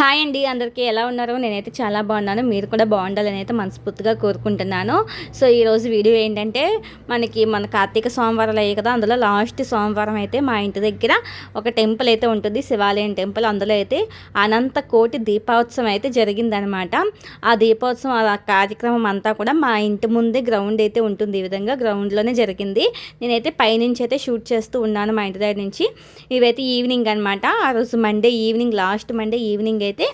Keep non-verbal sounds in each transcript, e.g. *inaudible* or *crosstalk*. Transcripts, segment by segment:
Hi అండి అందరికీ ఎలా ఉన్నారో? నేనైతే చాలా బాగున్నాను. మీరు కూడా బాగుండాలని అయితే మనస్ఫూర్తిగా కోరుకుంటున్నాను. సో ఈరోజు వీడియో ఏంటంటే మనకి మన కార్తీక సోమవారాలు అయ్యాయి కదా అందులో లాస్ట్ సోమవారం అయితే మా ఇంటి దగ్గర ఒక టెంపుల్ అయితే ఉంటుంది శివాలయం టెంపుల్. అందులో అయితే అనంత కోటి దీపోత్సవం అయితే జరిగిందనమాట. ఆ దీపోత్సవం ఆ కార్యక్రమం అంతా కూడా మా ఇంటి ముందే గ్రౌండ్ అయితే ఉంటుంది. ఈ విధంగా గ్రౌండ్లోనే జరిగింది. నేనైతే పైనుంచి అయితే షూట్ చేస్తూ ఉన్నాను మా ఇంటి దగ్గర నుంచి. ఇవైతే ఈవినింగ్ అనమాట. ఆ రోజు Monday evening last Monday evening అయితే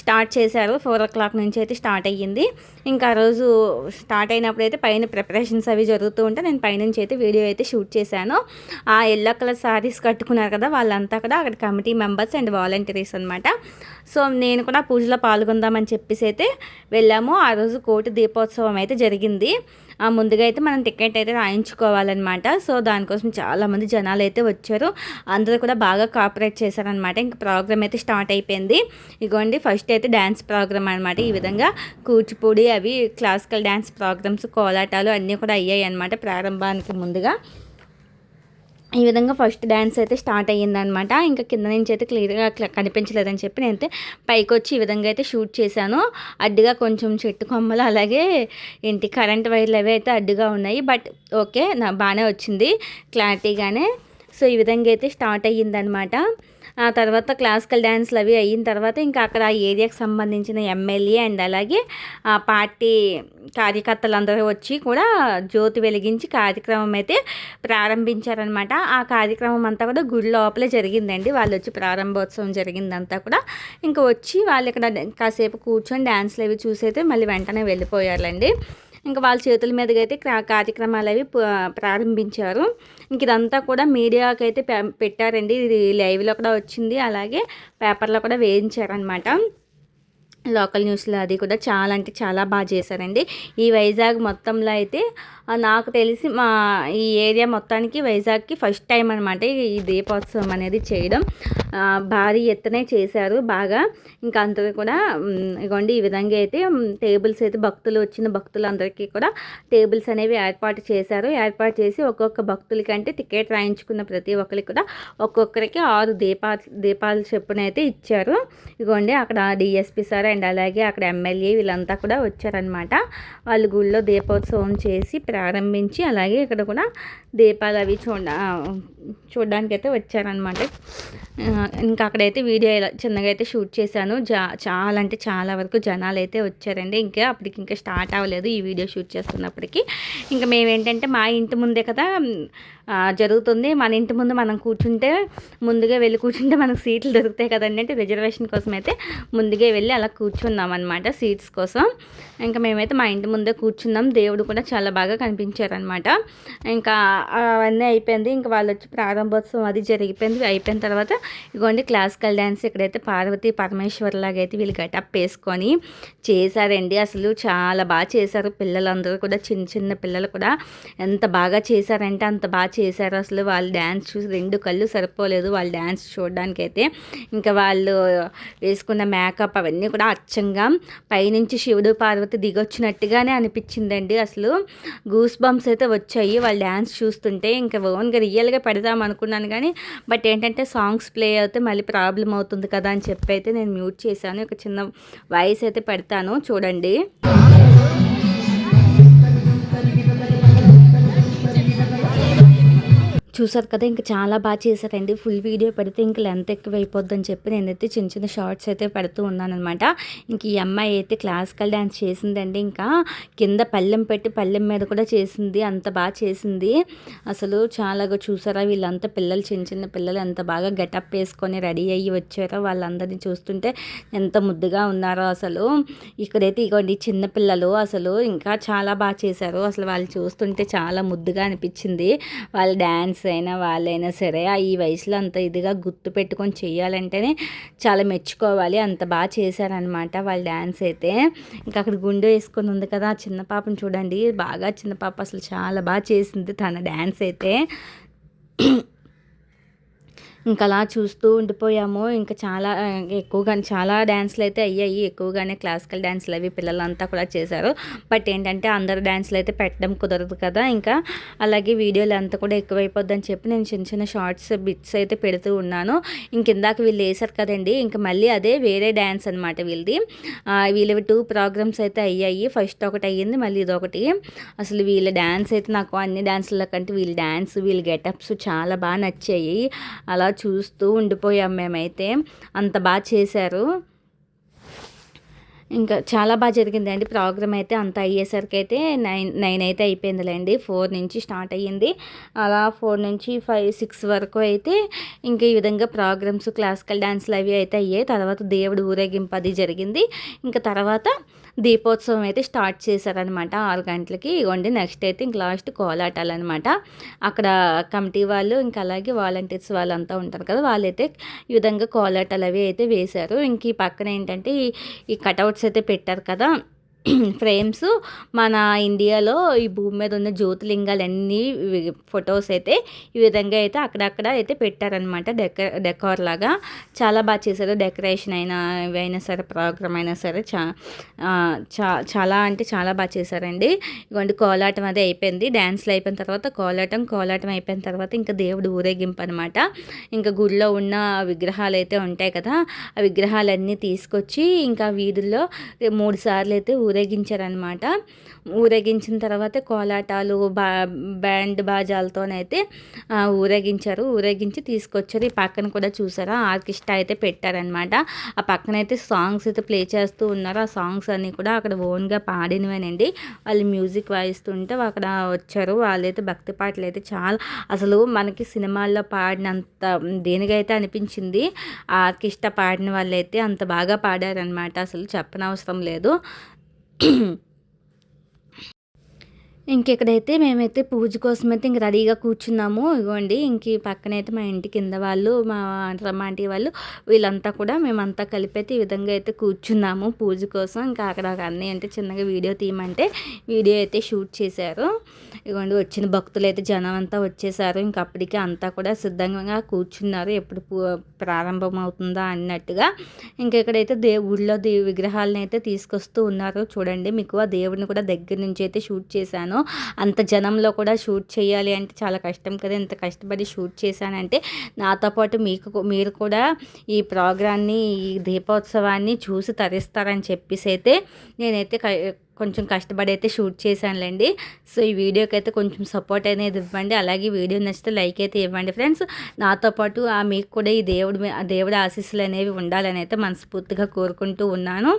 స్టార్ట్ చేశారు. ఫోర్ ఓ క్లాక్ నుంచి అయితే స్టార్ట్ అయ్యింది. ఇంకా ఆ రోజు స్టార్ట్ అయినప్పుడు అయితే పైన ప్రిపరేషన్స్ అవి జరుగుతూ ఉంటే నేను పైనుంచి అయితే వీడియో అయితే షూట్ చేశాను. ఆ ఎల్లో కలర్ శారీస్ కట్టుకున్నారు కదా వాళ్ళంతా కూడా అక్కడ కమిటీ మెంబర్స్ అండ్ వాలంటీర్స్ అనమాట సో నేను కూడా పూజలో పాల్గొందామని చెప్పేసి అయితే వెళ్ళాము. ఆ రోజు కోటి దీపోత్సవం అయితే జరిగింది. ఆ ముందుగా అయితే మనం టికెట్ అయితే రాయించుకోవాలన్నమాట. సో దానికోసం చాలామంది జనాలు అయితే వచ్చారు. అందరూ కూడా బాగా కాపరేట్ చేశారనమాట ఇంక ప్రోగ్రామ్ అయితే స్టార్ట్ అయిపోయింది. ఇగోండి ఫస్ట్ అయితే డ్యాన్స్ ప్రోగ్రామ్ అనమాట ఈ విధంగా కూచిపూడి అవి క్లాసికల్ డ్యాన్స్ ప్రోగ్రామ్స్ కోలాటాలు అన్నీ కూడా అయ్యాయి అనమాట ప్రారంభానికి ముందుగా. ఈ విధంగా ఫస్ట్ డ్యాన్స్ అయితే స్టార్ట్ అయ్యిందనమాట. ఇంకా కింద నుంచి అయితే క్లియర్గా కనిపించలేదని చెప్పి నేనైతే పైకి వచ్చి ఈ విధంగా అయితే షూట్ చేశాను. అడ్డుగా కొంచెం చెట్టు కొమ్మలు అలాగే ఏంటి కరెంట్ వైర్లు అవి అయితే అడ్డుగా ఉన్నాయి. బట్ ఓకే నా బాగానే వచ్చింది క్లారిటీగానే. సో ఈ విధంగా అయితే స్టార్ట్ అయ్యిందనమాట. ఆ తర్వాత క్లాసికల్ డ్యాన్స్లు అవి అయిన తర్వాత ఇంకా అక్కడ ఆ ఏరియాకి సంబంధించిన ఎమ్మెల్యే అండ్ అలాగే ఆ పార్టీ కార్యకర్తలు అందరూ వచ్చి కూడా జ్యోతి వెలిగించి కార్యక్రమం అయితే ప్రారంభించారనమాట ఆ కార్యక్రమం అంతా కూడా గుడి లోపలే జరిగిందండి. వాళ్ళు వచ్చి ప్రారంభోత్సవం జరిగిందంతా కూడా. ఇంకా వచ్చి వాళ్ళు ఇక్కడ కాసేపు కూర్చొని డ్యాన్స్లు అవి చూసి అయితే మళ్ళీ వెంటనే వెళ్ళిపోయారండి ఇంకా వాళ్ళ చేతుల మీదుగా అయితే కార్యక్రమాలు అవి ప్రారంభించారు. ఇంక ఇదంతా కూడా మీడియాకి అయితే పెట్టారండి. ఇది లైవ్లో కూడా వచ్చింది. అలాగే పేపర్లో కూడా వేయించారనమాట లోకల్ న్యూస్లో అది కూడా చాలా అంటే చాలా బాగా చేశారండి. ఈ వైజాగ్ మొత్తంలో అయితే నాకు తెలిసి మా ఈ ఏరియా మొత్తానికి వైజాగ్కి ఫస్ట్ టైం అనమాట ఈ దీపోత్సవం అనేది చేయడం. భారీ ఎత్తునే చేశారు బాగా. ఇంకా అందరూ కూడా ఇగోండి ఈ విధంగా అయితే టేబుల్స్ అయితే భక్తులు వచ్చిన భక్తులందరికీ కూడా టేబుల్స్ అనేవి ఏర్పాటు చేశారు. ఏర్పాటు చేసి ఒక్కొక్క భక్తులకి అంటే టికెట్ రాయించుకున్న ప్రతి ఒక్కరికి కూడా ఒక్కొక్కరికి ఆరు దీపా దీపాలు చెప్పున అయితే ఇచ్చారు. ఇగోండి అక్కడ డిఎస్పి సార్ అండ్ అలాగే అక్కడ ఎమ్మెల్యే వీళ్ళంతా కూడా వచ్చారనమాట వాళ్ళు గుళ్ళో దీపోత్సవం చేసి ప్రారంభించి అలాగే ఇక్కడ కూడా దీపాలు అవి చూడ చూడడానికి అయితే వచ్చారనమాట ఇంకా అక్కడైతే వీడియో చిన్నగా అయితే షూట్ చేశాను. జా చాలా అంటే చాలా వరకు జనాలు అయితే వచ్చారండి. ఇంకా అప్పటికి ఇంకా స్టార్ట్ అవ్వలేదు ఈ వీడియో షూట్ చేస్తున్నప్పటికీ. ఇంకా మేమేంటంటే మా ఇంటి ముందే కదా జరుగుతుంది. మన ఇంటి ముందు మనం కూర్చుంటే ముందుగా వెళ్ళి కూర్చుంటే మనకు సీట్లు దొరుకుతాయి కదండి అంటే రిజర్వేషన్ కోసం అయితే ముందుగా వెళ్ళి అలా కూర్చున్నాం అనమాట సీట్స్ కోసం. ఇంకా మేమైతే మా ఇంటి ముందే కూర్చున్నాం. దేవుడు కూడా చాలా బాగా కనిపించారనమాట ఇంకా అవన్నీ అయిపోయింది. ఇంకా వాళ్ళు వచ్చి ప్రారంభోత్సవం అది జరిగిపోయింది. అయిపోయిన తర్వాత ఇగోండి క్లాసికల్ డ్యాన్స్ ఇక్కడైతే పార్వతి పరమేశ్వర్లాగా అయితే వీళ్ళు గటప్ వేసుకొని చేశారండి. అసలు చాలా బాగా చేశారు. పిల్లలందరూ కూడా చిన్న చిన్న పిల్లలు కూడా ఎంత బాగా చేశారంటే అంత బాగా చేశారు. అసలు వాళ్ళు డ్యాన్స్ చూసి రెండు కళ్ళు సరిపోలేదు. వాళ్ళు డ్యాన్స్ చూడడానికైతే ఇంకా వాళ్ళు వేసుకున్న మేకప్ అవన్నీ కూడా అచ్చంగా పైనుంచి శివుడు పార్వతి దిగొచ్చినట్టుగానే అనిపించిందండి. అసలు గూస్ బంప్స్ అయితే వచ్చాయి. వాళ్ళు డ్యాన్స్ చూసి చూస్తుంటే ఇంకా ఓన్గా రియల్గా పెడదాం అనుకున్నాను కానీ బట్ ఏంటంటే సాంగ్స్ ప్లే అయితే మళ్ళీ ప్రాబ్లం అవుతుంది కదా అని చెప్పి అయితే నేను మ్యూట్ చేశాను. ఒక చిన్న వాయిస్ అయితే పెడతాను. చూడండి. చూసారు కదా ఇంకా చాలా బాగా చేశారండి. ఫుల్ వీడియో పెడితే ఇంక లెంత్ ఎక్కువ అయిపోద్దని చెప్పి నేనైతే చిన్న చిన్న షార్ట్స్ అయితే పెడుతూ ఉన్నానమాట ఇంక ఈ అమ్మాయి అయితే క్లాసికల్ డ్యాన్స్ చేసిందండి ఇంకా. కింద పల్లెం పెట్టి పల్లెం మీద కూడా చేసింది అంత బాగా చేసింది. అసలు చాలా చూసారా వీళ్ళంతా పిల్లలు చిన్న చిన్న పిల్లలు ఎంత బాగా గెటప్ వేసుకొని రెడీ అయ్యి వచ్చారో వాళ్ళందరినీ చూస్తుంటే ఎంత ముద్దుగా ఉన్నారో అసలు. ఇక్కడైతే ఇగోండి చిన్న పిల్లలు అసలు ఇంకా చాలా బాగా చేశారు. అసలు వాళ్ళు చూస్తుంటే చాలా ముద్దుగా అనిపించింది. వాళ్ళ డ్యాన్స్ అయినా వాళ్ళైనా సరే ఈ వయసులో అంత ఇదిగా గుర్తు పెట్టుకొని చేయాలంటేనే చాలా మెచ్చుకోవాలి. అంత బాగా చేశారనమాట వాళ్ళ డ్యాన్స్ అయితే. ఇంకా అక్కడ గుండె వేసుకొని ఉంది కదా ఆ చిన్న పాపను చూడండి. బాగా చిన్న పాప అసలు చాలా బాగా చేసింది తన డ్యాన్స్ అయితే. ఇంకా అలా చూస్తూ ఉండిపోయాము. ఇంకా చాలా ఎక్కువగా చాలా డ్యాన్స్లు అయితే అయ్యాయి. ఎక్కువగానే క్లాసికల్ డ్యాన్స్లు అవి పిల్లలంతా కూడా చేశారు. బట్ ఏంటంటే అందరు డ్యాన్స్లు అయితే పెట్టడం కుదరదు కదా. ఇంకా అలాగే వీడియోలు అంతా కూడా ఎక్కువైపోద్దని చెప్పి నేను చిన్న చిన్న షార్ట్స్ బిట్స్ అయితే పెడుతూ ఉన్నాను. ఇంక ఇందాక వీళ్ళు వేసారు కదండి. ఇంకా మళ్ళీ అదే వేరే డ్యాన్స్ అనమాట వీళ్ళది. వీళ్ళవి టూ ప్రోగ్రామ్స్ అయితే అయ్యాయి. ఫస్ట్ ఒకటి అయ్యింది మళ్ళీ ఇదొకటి. అసలు వీళ్ళ డ్యాన్స్ అయితే నాకు అన్ని డ్యాన్సుల కంటే వీళ్ళ డ్యాన్స్ వీళ్ళ గెటప్స్ చాలా బాగా నచ్చాయి. అలా చూస్తూ ఉండిపోయాం మేమైతే. అంత బాగా చేశారు. ఇంకా చాలా బాగా జరిగిందండి. ప్రోగ్రామ్ అయితే అంత అయ్యేసరికి అయితే నైన్ నైన్ అయితే అయిపోయిందిలేండి. ఫోర్ నుంచి స్టార్ట్ అయ్యింది. అలా ఫోర్ నుంచి ఫైవ్ సిక్స్ వరకు అయితే ఇంకా ఈ విధంగా ప్రోగ్రామ్స్ క్లాసికల్ డ్యాన్స్లు అవి అయితే అయ్యాయి. తర్వాత దేవుడు ఊరేగింపు అది జరిగింది. ఇంకా తర్వాత దీపోత్సవం అయితే స్టార్ట్ చేశారనమాట ఆరు గంటలకి ఇవ్వండి. నెక్స్ట్ అయితే ఇంక లాస్ట్ కోలాటాలు అనమాట అక్కడ కమిటీ వాళ్ళు ఇంకా అలాగే వాలంటీర్స్ వాళ్ళంతా ఉంటారు కదా వాళ్ళైతే ఈ విధంగా కోలాటాలు అవి అయితే వేశారు. ఇంక ఈ పక్కన ఏంటంటే ఈ కటౌట్స్ అయితే పెట్టారు కదా *clears throat* ఫ్రేమ్స్ మన ఇండియాలో ఈ భూమి మీద ఉన్న జ్యోతిలింగాలన్నీ ఫొటోస్ అయితే ఈ విధంగా అయితే అక్కడక్కడ అయితే పెట్టారనమాట డెక డెకార్ లాగా. చాలా బాగా చేశారు. డెకరేషన్ అయినా ఇవైనా సరే ప్రోగ్రామ్ అయినా సరే చా చా చాలా అంటే చాలా బాగా చేశారండి. ఇవ్వండి కోలాటం అది అయిపోయింది. డ్యాన్స్లు అయిపోయిన తర్వాత కోలాటం కోలాటం అయిపోయిన తర్వాత ఇంకా దేవుడు ఊరేగింపు అనమాట ఇంకా గుడిలో ఉన్న విగ్రహాలు అయితే ఉంటాయి కదా ఆ విగ్రహాలన్నీ తీసుకొచ్చి ఇంకా వీధుల్లో మూడు సార్లు అయితే ఊరేగించారనమాట ఊరేగించిన తర్వాత కోలాటాలు బా బ్యాండ్ బాజాలతోనైతే ఊరేగించారు. ఊరేగించి తీసుకొచ్చారు. ఈ పక్కన కూడా చూసారా? ఆర్కెస్ట్రా అయితే పెట్టారనమాట ఆ పక్కన అయితే సాంగ్స్ అయితే ప్లే చేస్తూ ఉన్నారు. ఆ సాంగ్స్ అన్నీ కూడా అక్కడ ఓన్గా పాడినవేనండి. వాళ్ళు మ్యూజిక్ వాయిస్తుంటే అక్కడ వచ్చారు. వాళ్ళైతే భక్తి పాటలు అయితే చాలా అసలు మనకి సినిమాల్లో పాడినంత దేనికైతే అనిపించింది ఆ ఆర్కెస్ట్రా పాడిన వాళ్ళైతే అంత బాగా పాడారనమాట అసలు చెప్పనవసరం లేదు. ఇంకెక్కడైతే మేమైతే పూజ కోసం అయితే ఇంక రెడీగా కూర్చున్నాము. ఇగోండి ఇంక పక్కనైతే పక్కన అయితే మా ఇంటి కింద వాళ్ళు మా రమ్మ వాళ్ళు వీళ్ళంతా కూడా మేమంతా కలిపి అయితే ఈ విధంగా అయితే కూర్చున్నాము పూజ కోసం. ఇంకా అక్కడ అన్నీ అంటే చిన్నగా వీడియో తీయమంటే వీడియో అయితే షూట్ చేశారు. ఇదిగోండి వచ్చిన భక్తులు అయితే జనం అంతా వచ్చేసారు. ఇంక అప్పటికే అంతా కూడా సిద్ధంగా కూర్చున్నారు. ఎప్పుడు ప్రారంభం అవుతుందా అన్నట్టుగా. ఇంక ఇక్కడైతే దేవుళ్ళో దే విగ్రహాలను అయితే తీసుకొస్తూ ఉన్నారు. చూడండి మీకు ఆ దేవుడిని కూడా దగ్గర నుంచి అయితే షూట్ చేశాను. అంత జనంలో కూడా షూట్ చేయాలి అంటే చాలా కష్టం కదా. ఇంత కష్టపడి షూట్ చేశానంటే నాతో పాటు మీకు మీరు కూడా ఈ ప్రోగ్రాన్ని ఈ దీపోత్సవాన్ని చూసి తరిస్తారని చెప్పేసి అయితే నేనైతే క- కొంచెం కష్టపడి అయితే షూట్ చేశానులేండి. సో ఈ వీడియోకి అయితే కొంచెం సపోర్ట్ అనేది ఇవ్వండి. అలాగే వీడియో నచ్చితే లైక్ అయితే ఇవ్వండి ఫ్రెండ్స్. నాతో పాటు ఆ మీకు కూడా ఈ దేవుడి ఆ దేవుడి ఆశీస్సులు అనేవి ఉండాలని అయితే మనస్ఫూర్తిగా కోరుకుంటూ ఉన్నాను.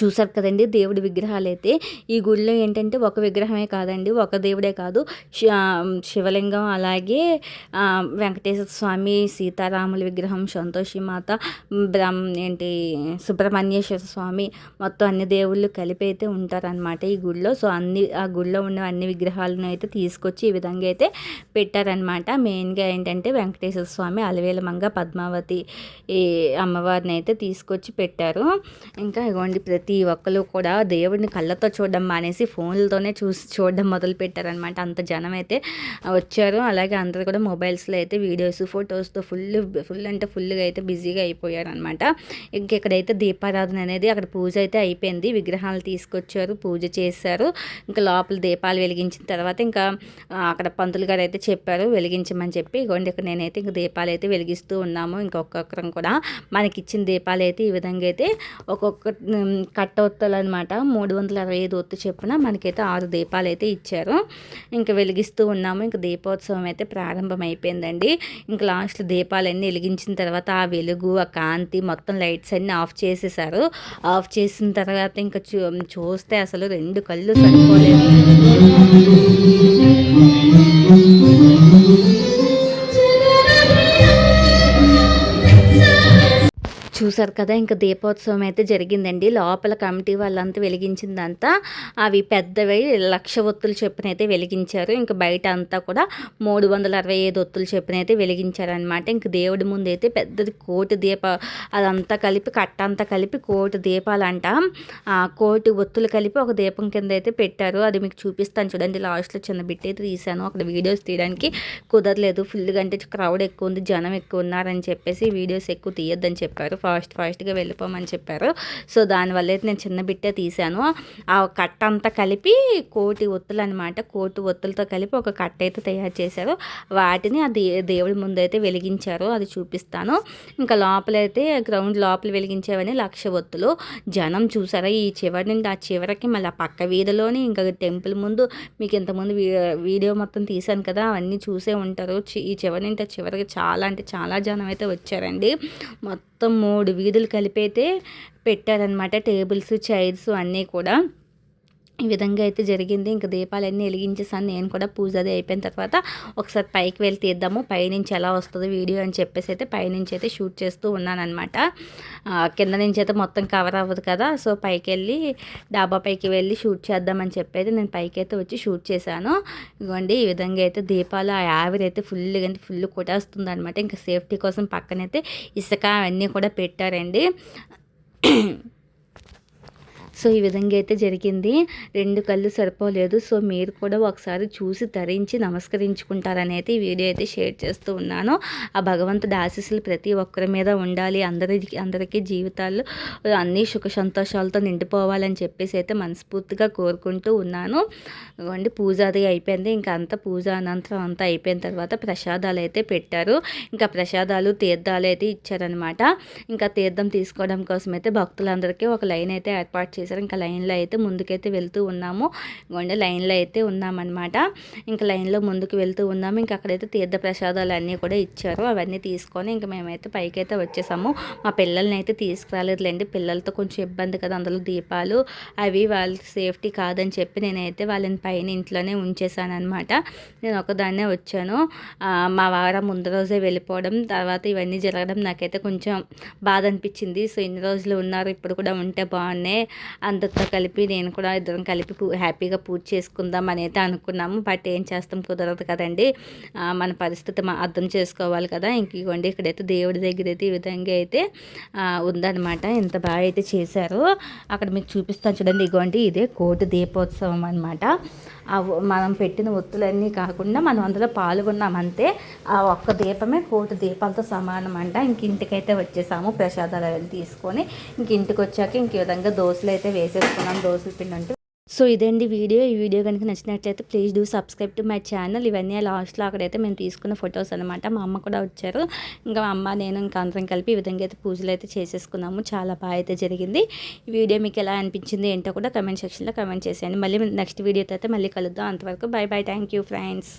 చూసారు కదండి దేవుడి విగ్రహాలు అయితే ఈ గుడిలో ఏంటంటే ఒక విగ్రహమే కాదండి ఒక దేవుడే కాదు. శివలింగం అలాగే వెంకటేశ్వర స్వామి సీతారాముల విగ్రహం సంతోషి మాత బ్రహ్మ ఏంటి సుబ్రహ్మణ్యేశ్వర స్వామి మొత్తం అన్ని దేవుళ్ళు కలిపి అయితే ఉంటారనమాట ఈ గుడిలో. సో అన్ని ఆ గుడిలో ఉన్న అన్ని విగ్రహాలను అయితే తీసుకొచ్చి ఈ విధంగా అయితే పెట్టారనమాట మెయిన్గా ఏంటంటే వెంకటేశ్వర స్వామి అలవేలమంగ పద్మావతి ఈ అమ్మవారిని అయితే తీసుకొచ్చి పెట్టారు. ఇంకా ఇవ్వండి ప్రతి ఒక్కరు కూడా దేవుడిని కళ్ళతో చూడడం మానేసి ఫోన్లతోనే చూసి చూడడం మొదలు పెట్టారనమాట అంత జనం అయితే వచ్చారు. అలాగే అందరు కూడా మొబైల్స్లో అయితే వీడియోస్ ఫొటోస్తో ఫుల్ ఫుల్ అంటే ఫుల్గా అయితే బిజీగా అయిపోయారనమాట ఇంక ఇక్కడైతే దీపారాధన అనేది అక్కడ పూజ అయితే అయిపోయింది. విగ్రహాలు తీసుకొచ్చారు పూజ చేశారు. ఇంకా లోపల దీపాలు వెలిగించిన తర్వాత ఇంకా అక్కడ పంతులు గారు అయితే చెప్పారు వెలిగించమని చెప్పి ఇగోండి ఇక్కడ నేనైతే ఇంకా దీపాలు అయితే వెలిగిస్తూ ఉన్నాము. ఇంకొకరం కూడా మనకి ఇచ్చిన దీపాలు అయితే ఈ విధంగా అయితే ఒక్కొక్క కట్ట ఒత్తులు అనమాట మూడు వందల అరవై ఐదు ఒత్తు చెప్పున మనకైతే ఆరు దీపాలు అయితే ఇచ్చారు. ఇంకా వెలిగిస్తూ ఉన్నాము. ఇంకా దీపోత్సవం అయితే ప్రారంభం అయిపోయిందండి ఇంకా లాస్ట్ దీపాలన్నీ వెలిగించిన తర్వాత ఆ వెలుగు ఆ కాంతి మొత్తం లైట్స్ అన్నీ ఆఫ్ చేసేసారు. ఆఫ్ చేసిన తర్వాత ఇంకా చూ చూస్తే అసలు రెండు కళ్ళు సరిపోలేదు. చూసారు కదా ఇంకా దీపోత్సవం అయితే జరిగిందండి. లోపల కమిటీ వాళ్ళంతా వెలిగించిందంతా. అవి పెద్దవి లక్ష ఒత్తులు చెప్పునైతే వెలిగించారు. ఇంకా బయట అంతా కూడా మూడు వందల అరవై ఐదు ఒత్తులు చెప్పునైతే వెలిగించారనమాట ఇంక దేవుడి ముందు అయితే పెద్దది కోటి దీప అదంతా కలిపి కట్ట అంతా కలిపి కోటి దీపాలంట. కోటి ఒత్తులు కలిపి ఒక దీపం కింద అయితే పెట్టారు. అది మీకు చూపిస్తాను చూడండి. లాస్ట్లో చిన్న బిట్ అయితే తీశాను. అక్కడ వీడియోస్ తీయడానికి కుదరలేదు. ఫుల్గా అంటే క్రౌడ్ ఎక్కువ ఉంది జనం ఎక్కువ ఉన్నారని చెప్పేసి వీడియోస్ ఎక్కువ తీయొద్దని చెప్పారు. ఫాస్ట్ ఫాస్ట్గా వెళ్ళిపోమని చెప్పారు. సో దానివల్ల అయితే నేను చిన్న బిట్టే తీశాను. ఆ కట్ట అంతా కలిపి కోటి ఒత్తులు అనమాట కోటి ఒత్తులతో కలిపి ఒక కట్ట అయితే తయారు చేశారు. వాటిని ఆ దే దేవుడి ముందు అయితే వెలిగించారు. అది చూపిస్తాను. ఇంకా లోపలైతే గ్రౌండ్ లోపల వెలిగించేవని లక్ష ఒత్తులు. జనం చూసారా? ఈ చివరి నుండి ఆ చివరికి మళ్ళీ ఆ పక్క వీధిలోని ఇంకా టెంపుల్ ముందు మీకు ఇంతకుముందు వీడియో మొత్తం తీశాను కదా? అవన్నీ చూసే ఉంటారు. ఈ చివరి నుండి ఆ చివరికి చాలా అంటే చాలా జనం అయితే వచ్చారండి. మొత్తం మూడు వీధులు కలిపైతే పెట్టారనమాట టేబుల్స్ చైర్స్ అన్నీ కూడా. ఈ విధంగా అయితే జరిగింది. ఇంకా దీపాలన్నీ వెలిగించేసాను. నేను కూడా పూజ అది అయిపోయిన తర్వాత ఒకసారి పైకి వెళ్ళి తీద్దాము. పైనుంచి ఎలా వస్తుంది వీడియో అని చెప్పేసి అయితే పైనుంచి అయితే షూట్ చేస్తూ ఉన్నానమాట కింద నుంచి అయితే మొత్తం కవర్ అవ్వదు కదా. సో పైకి వెళ్ళి డాబా పైకి వెళ్ళి షూట్ చేద్దామని చెప్పి అయితే నేను పైకి అయితే వచ్చి షూట్ చేశాను. ఇవ్వండి ఈ విధంగా అయితే దీపాలు ఆ ఆవిరి అయితే ఫుల్గా అంటే ఫుల్ కొట్టేస్తుంది అనమాట ఇంకా సేఫ్టీ కోసం పక్కనైతే ఇసుక అవన్నీ కూడా పెట్టారండి. సో ఈ విధంగా అయితే జరిగింది. రెండు కళ్ళు సరిపోలేదు. సో మీరు కూడా ఒకసారి చూసి ధరించి నమస్కరించుకుంటారని అయితే ఈ వీడియో అయితే షేర్ చేస్తూ ఉన్నాను. ఆ భగవంతుడి ఆశీస్సులు ప్రతి ఒక్కరి మీద ఉండాలి. అందరికి అందరికీ జీవితాలు అన్ని సుఖ సంతోషాలతో నిండిపోవాలని చెప్పేసి అయితే మనస్ఫూర్తిగా కోరుకుంటూ ఉన్నాను. ఇవ్వండి పూజ అది అయిపోయింది. ఇంకా అంత పూజ అనంతరం అంతా అయిపోయిన తర్వాత ప్రసాదాలు అయితే పెట్టారు. ఇంకా ప్రసాదాలు తీర్థాలు అయితే ఇచ్చారనమాట ఇంకా తీర్థం తీసుకోవడం కోసం అయితే భక్తులందరికీ ఒక లైన్ అయితే ఏర్పాటు చేసి చేశారు ఇంకా లైన్లో అయితే ముందుకైతే వెళ్తూ ఉన్నాము. ఇంకోండి లైన్లో అయితే ఉన్నామన్నమాట. ఇంకా లైన్లో ముందుకు వెళ్తూ ఉన్నాము. ఇంకా అక్కడైతే తీర్థ ప్రసాదాలు అన్నీ కూడా ఇచ్చారు. అవన్నీ తీసుకొని ఇంకా మేమైతే పైకి అయితే వచ్చేసాము. మా పిల్లల్ని అయితే తీసుకురాలేదులేండి. పిల్లలతో కొంచెం ఇబ్బంది కదా అందులో దీపాలు అవి వాళ్ళ సేఫ్టీ కాదని చెప్పి నేనైతే వాళ్ళని పైన ఇంట్లోనే ఉంచేసాను అనమాట నేను ఒకదాన్నే వచ్చాను. మా వారం ముందు రోజే వెళ్ళిపోవడం తర్వాత ఇవన్నీ జరగడం నాకైతే కొంచెం బాధ అనిపించింది. సో ఇన్ని రోజులు ఉన్నారు ఇప్పుడు కూడా ఉంటే బాగున్నాయి. అందరితో కలిపి నేను కూడా ఇద్దరం కలిపి హ్యాపీగా పూజ చేసుకుందాం అని అయితే అనుకున్నాము. బట్ ఏం చేస్తాం కుదరదు కదండి. మన పరిస్థితి అర్థం చేసుకోవాలి కదా. ఇంక ఇవ్వండి ఇక్కడైతే దేవుడి దగ్గర అయితే ఈ విధంగా అయితే ఉందన్నమాట. ఎంత బాగా అయితే చేశారు. అక్కడ మీకు చూపిస్తాను చూడండి. ఇగోండి ఇదే కోటి దీపోత్సవం అనమాట మనం పెట్టిన ఒత్తులన్నీ కాకుండా మనం అందులో పాల్గొన్నాం అంతే. ఆ ఒక్క దీపమే కోటి దీపాలతో సమానం అంట. ఇంక ఇంటికైతే వచ్చేసాము. ప్రసాదాలు తీసుకొని ఇంక ఇంటికి వచ్చాక ఇంక విధంగా దోశలు అయితే వేసేసుకున్నాం దోశల పిండి అంటే. సో ఇదండి వీడియో. ఈ వీడియో కనుక నచ్చినట్లయితే please do subscribe to my channel ఇవన్నీ లాస్ట్లో అక్కడైతే మేము తీసుకున్న ఫొటోస్ అనమాట మా అమ్మ కూడా వచ్చారు. ఇంకా మా అమ్మ నేను ఇంకా అందరం కలిపి ఈ విధంగా అయితే పూజలు అయితే చేసేసుకున్నాము. చాలా బాగా అయితే జరిగింది. ఈ వీడియో మీకు ఎలా అనిపించింది ఏంటో కూడా కమెంట్ సెక్షన్లో కమెంట్ చేసేయండి. మళ్ళీ నెక్స్ట్ వీడియోతో అయితే మళ్ళీ కలుద్దాం. అంతవరకు bye bye thank you friends